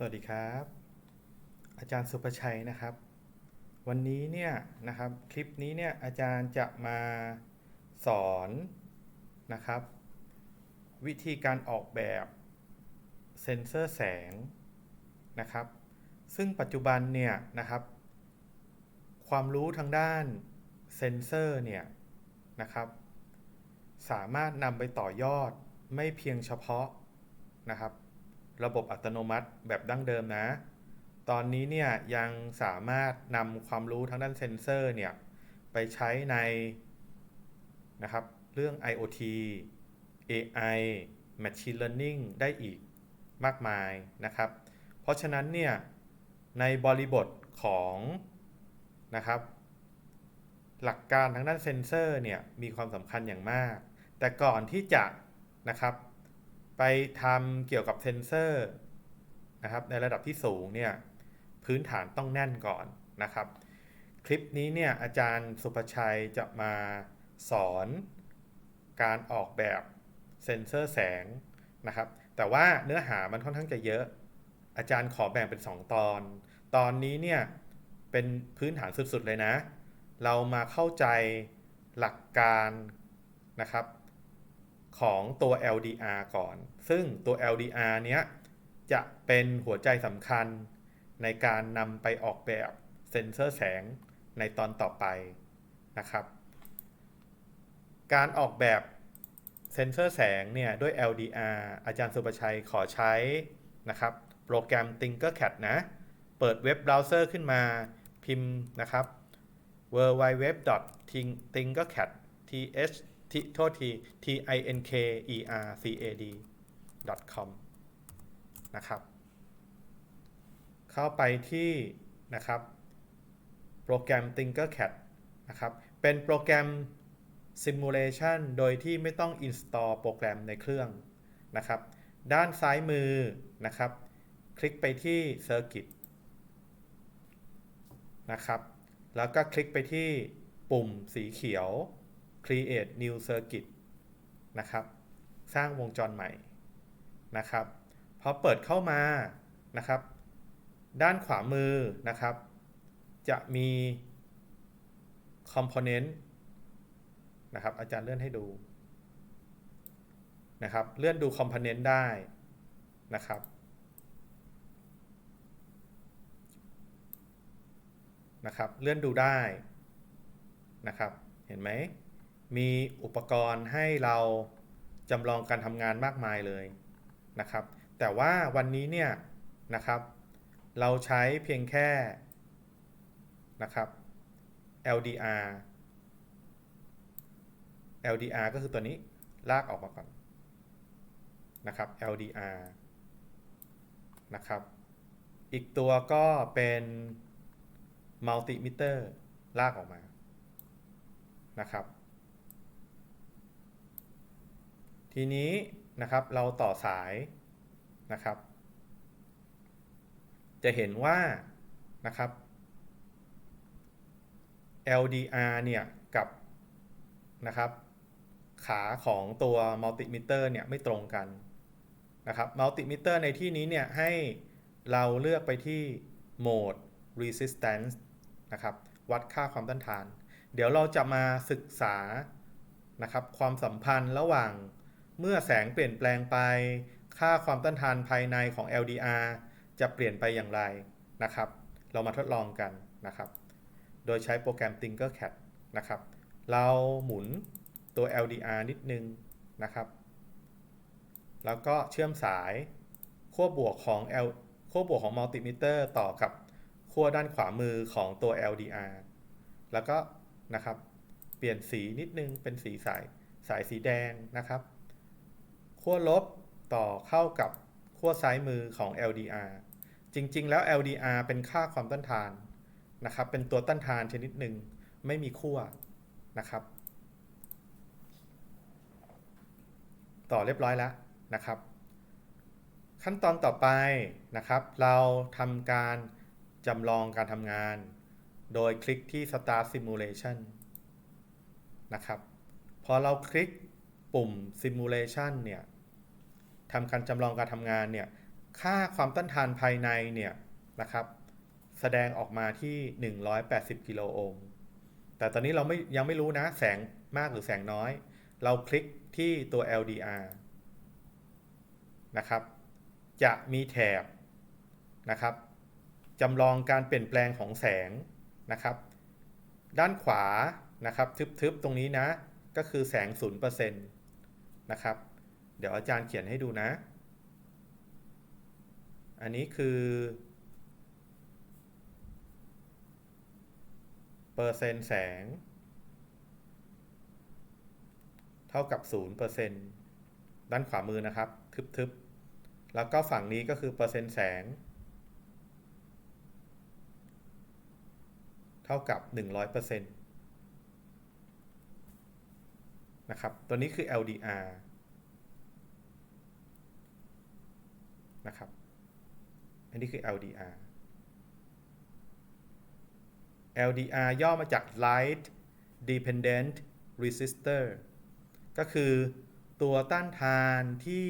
สวัสดีครับ อาจารย์สุประชัยนะครับ วันนี้เนี่ยนะครับคลิปนี้เนี่ยอาจารย์จะมาสอนนะครับ วิธีการออกแบบเซ็นเซอร์แสงนะครับ ซึ่งปัจจุบันเนี่ยนะครับ ความรู้ทางด้านเซ็นเซอร์เนี่ยนะครับ สามารถนำไปต่อยอดไม่เพียงเฉพาะนะครับ ระบบอัตโนมัติแบบดั้งเดิมนะ ตอนนี้เนี่ยยังสามารถนำความรู้ทางด้านเซนเซอร์เนี่ยไปใช้ในนะครับเรื่อง IoT AI Machine Learning ได้อีกมากมายนะครับ เพราะฉะนั้นเนี่ยในบริบทของนะครับหลักการทางด้านเซนเซอร์เนี่ยมีความสำคัญอย่างมาก แต่ก่อนที่จะนะครับ ไปทำเกี่ยวกับเซนเซอร์นะครับในระดับที่สูงเนี่ยพื้นฐานต้องแน่นก่อนนะครับ คลิปนี้เนี่ยอาจารย์สุภชัยจะมาสอนการออกแบบเซนเซอร์แสงนะครับ แต่ว่าเนื้อหามันค่อนข้างจะเยอะ อาจารย์ขอแบ่งเป็น 2 ตอน ตอนนี้เนี่ยเป็นพื้นฐานสุดๆเลยนะ เรามาเข้าใจหลักการนะครับ ของตัว LDR ก่อน ซึ่งตัว LDR เนี้ยจะเป็นหัวใจสำคัญในการนำไปออกแบบเซ็นเซอร์แสงในตอนต่อไปนะครับ การออกแบบเซ็นเซอร์แสงเนี่ยด้วย LDR อาจารย์สุประชัยขอใช้นะครับ โปรแกรม Tinkercad นะ เปิดเว็บเบราว์เซอร์ขึ้นมาพิมพ์นะครับ www.tinkercad th ที่โทษที t i n k e r c a d com นะครับ เข้าไปที่นะครับโปรแกรม Tinkercad นะครับ เป็นโปรแกรม Simulation โดยที่ไม่ต้อง install โปรแกรมในเครื่องนะครับ ด้านซ้ายมือนะครับ คลิกไปที่ Circuit นะครับ แล้วก็คลิกไปที่ปุ่มสีเขียว create new circuit นะครับ สร้างวงจรใหม่นะครับพอเปิดเข้ามานะครับ ด้านขวามือนะครับ จะมี component นะครับ อาจารย์เลื่อนให้ดูนะครับ เลื่อนดู component ได้นะครับนะครับ เลื่อนดูได้นะครับ เห็นไหม มีอุปกรณ์ให้เราจำลองการทำงานมากมายเลยนะครับ แต่ว่าวันนี้เนี่ยนะครับ เราใช้เพียงแค่นะครับ LDR LDR ก็คือตัวนี้ลากออกมาก่อนนะครับ LDR นะครับ อีกตัวก็เป็นมัลติมิเตอร์ลากออกมานะครับ ทีนี้นะครับเราต่อสายนะครับ จะเห็นว่านะครับ LDR เนี่ยกับนะครับขาของตัวมัลติมิเตอร์เนี่ยไม่ตรงกันนะครับมัลติมิเตอร์ในที่นี้เนี่ยให้เราเลือกไปที่โหมด resistance นะครับวัดค่าความต้านทาน เดี๋ยวเราจะมาศึกษานะครับความสัมพันธ์ระหว่าง เมื่อแสงเปลี่ยนแปลงไป ค่าความต้านทานภายในของ LDR จะเปลี่ยนไปอย่างไรนะครับ เรามาทดลองกันนะครับ โดยใช้โปรแกรม Tinkercad นะครับ เราหมุนตัว LDR นิดนึงนะครับ แล้วก็เชื่อมสายขั้วบวกของ L ขั้วบวกของมัลติมิเตอร์ต่อกับขั้วด้านขวามือของตัว LDR แล้วก็นะครับ เปลี่ยนสีนิดนึงเป็นสีสายสายสีแดงนะครับ ขั้วลบต่อเข้ากับขั้วซ้ายมือของ LDR จริงๆ แล้ว LDR เป็นค่าความต้านทานนะครับ เป็นตัวต้านทานชนิดหนึ่งไม่มีขั้วนะครับ ต่อเรียบร้อยแล้วนะครับ ขั้นตอนต่อไปนะครับ เราทำการจำลองการทำงาน โดยคลิกที่ Start Simulation นะครับ พอเราคลิก ปุ่ม Simulation เนี่ยทำการจำลองการทำงานเนี่ยค่าความต้านทานภายในเนี่ยนะครับ แสดงออกมาที่ 180 กิโลโอห์มแต่ตอนนี้เราไม่ยังไม่รู้นะแสงมากหรือแสงน้อย เราคลิกที่ตัว LDR นะครับ จะมีแถบนะครับจำลองการเปลี่ยนแปลงของแสงนะครับ ด้านขวานะครับทึบๆตรงนี้นะ ก็คือแสง 0% นะครับ เดี๋ยวอาจารย์เขียนให้ดูนะ อันนี้คือ เปอร์เซ็นต์แสง เท่ากับ0%ด้านขวามือนะครับ ทึบๆ แล้วก็ฝั่งนี้ก็คือเปอร์เซ็นต์แสง เท่ากับ 100% นะครับ ตัวนี้คือ LDR นะครับ อันนี้คือ LDR LDR ย่อมาจาก Light Dependent Resistor ก็คือตัวต้านทานที่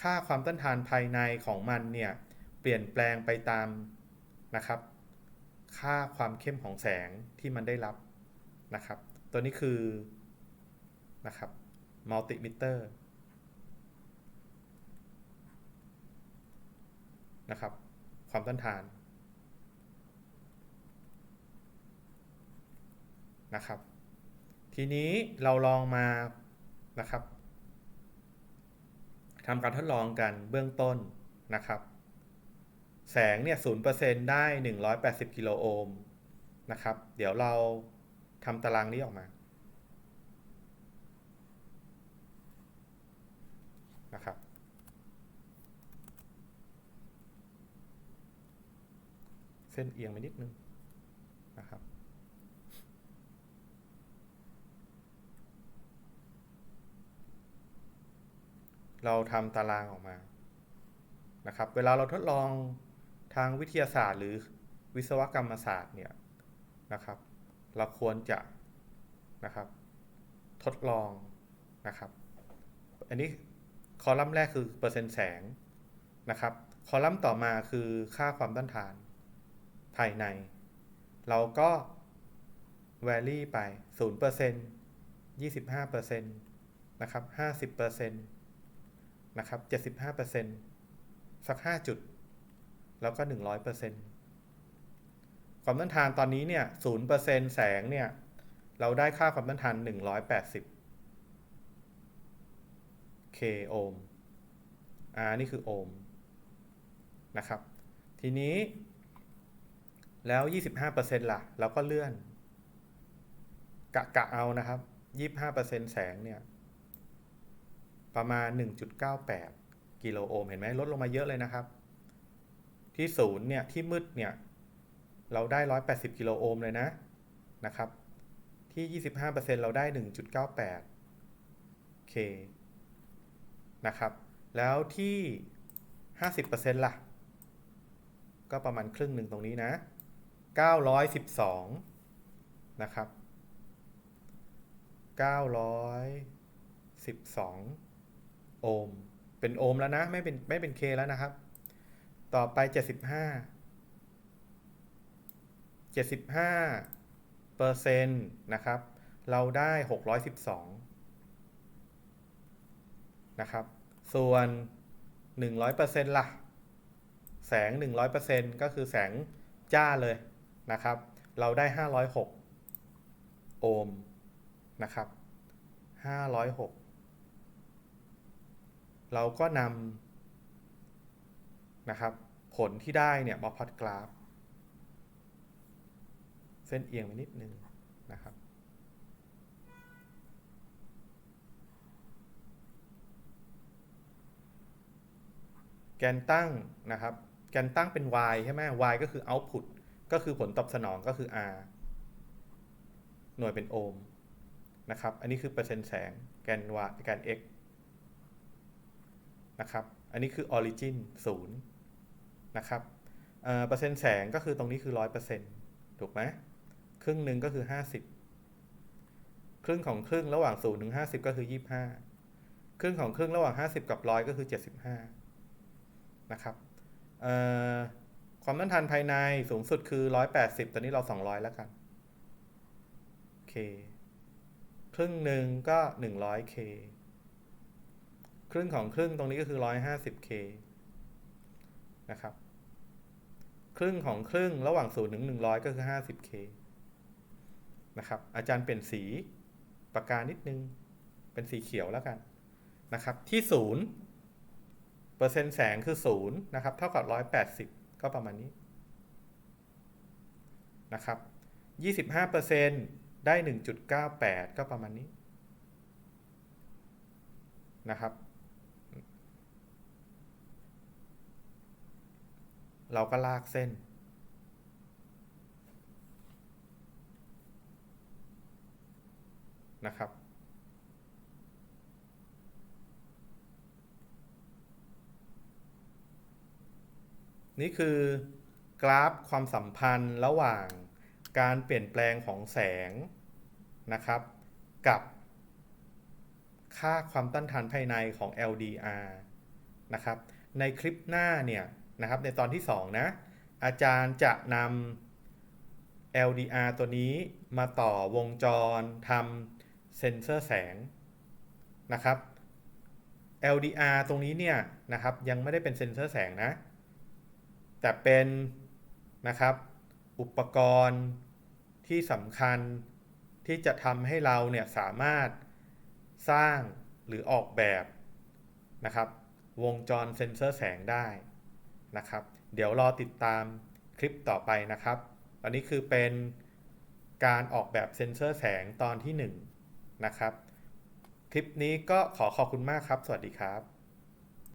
ค่าความต้านทานภายในของมันเนี่ยเปลี่ยนแปลงไปตามนะครับ ค่าความเข้มของแสงที่มันได้รับนะครับ ตัวนี้คือ นะครับมัลติมิเตอร์นะครับความต้านทานนะครับ ทีนี้เราลองมานะครับทำการทดลองกันเบื้องต้นนะครับ แสงเนี่ย0%ได้180กิโลโอห์มนะครับ เดี๋ยวเราทำตารางนี้ออกมา นะครับ เส้นเอียงไปนิดนึงนะครับเราทำตารางออกมา นะครับ เวลาเราทดลองทางวิทยาศาสตร์ หรือวิศวกรรมศาสตร์เนี่ยนะครับ เราควรจะนะครับ ทดลองนะครับ อันนี้ คอลัมน์แรกคือเปอร์เซ็นต์แสงนะครับ คอลัมน์ต่อมาคือค่าความต้านทาน ภายใน เราก็ vary ไป 0% 25%นะครับ 50%นะครับ 75%สัก 5 จุด แล้วก็ 100%ความต้านทานตอนนี้เนี่ย 0%แสงเนี่ย เราได้ค่าความต้านทาน 180 k โอห์มอนี่คือโอห์มนะครับ ทีนี้ แล้ว 25%ล่ะ เราก็เลื่อน กะกะเอานะครับ 25%แสงเนี่ย ประมาณ 1.98 กิโลโอห์มเห็นไหมลดลงมาเยอะเลยนะครับ ที่ศูนย์เนี่ย ที่มืดเนี่ย เราได้ 180 กิโลโอห์มเลยนะนะครับ ที่ 25%เราได้ 1.98 k นะครับ แล้วที่ 50%ล่ะ ก็ประมาณครึ่งหนึ่งตรงนี้นะ 912 นะครับ 912 โอห์ม เป็นโอห์มแล้วนะ ไม่เป็นไม่เป็นเคแล้วนะครับ ต่อไป 75 75เปอร์เซ็นต์นะครับ เราได้ 612 นะครับ ส่วน 100%ล่ะ แสง 100%ก็คือแสงจ้าเลยนะครับ เราได้ 506 โอห์มนะครับ 506 เราก็นำนะครับ ผลที่ได้เนี่ยมาพอตกราฟ เส้นเอียงไปนิดนึงนะครับ แกนตั้งนะครับ แกนตั้งเป็น y ใช่ไหม y ก็คือ output ก็คือผลตอบสนองก็คือ r หน่วยเป็นโอห์มนะครับ อันนี้คือเปอร์เซ็นต์แสง แกน y แกน x นะครับ อันนี้คือ origin 0นะครับเปอร์เซ็นต์แสงก็คือตรงนี้คือ 100%ถูกไหมครึ่งหนึ่งก็คือ 50 ครึ่งของครึ่งระหว่าง0ถึง50 ก็คือ 25 ครึ่งของครึ่งระหว่าง 50 กับ 100 ก็คือ 75 นะครับความต้านทานภายในสูงสุดคือ 180 ตอนนี้เรา 200 แล้วกัน โอเค ครึ่งหนึ่งก็ 100k ครึ่งของครึ่งตรงนี้ก็คือ 150k นะครับ ครึ่งของครึ่งระหว่าง0ถึง100 ก็คือ 50k นะครับ อาจารย์เปลี่ยนสีปากกานิดนึง เป็นสีเขียวแล้วกัน นะครับ ที่ศูนย์ เปอร์เซ็นต์แสงคือศูนย์นะครับ เท่ากับ180ก็ประมาณนี้นะครับ25%ได้1.98ก็ประมาณนี้นะครับ เราก็ลากเส้นนะครับ นี่คือกราฟความสัมพันธ์ระหว่างการเปลี่ยนแปลงของแสงนะครับ กับค่าความต้านทานภายในของ LDR นะครับ ในคลิปหน้าเนี่ยนะครับในตอนที่ 2 นะ อาจารย์จะนำ LDR ตัวนี้มาต่อวงจรทำเซ็นเซอร์แสงนะครับ LDR ตรงนี้เนี่ยนะครับยังไม่ได้เป็นเซ็นเซอร์แสงนะ แต่เป็นนะครับอุปกรณ์ที่สำคัญที่จะทำให้เราเนี่ยสามารถสร้างหรือออกแบบนะครับ วงจรเซ็นเซอร์แสงได้นะครับ เดี๋ยวรอติดตามคลิปต่อไปนะครับ อันนี้คือเป็นการออกแบบเซ็นเซอร์แสงตอนที่ 1 นะครับ คลิปนี้ก็ขอขอบคุณมากครับ สวัสดีครับ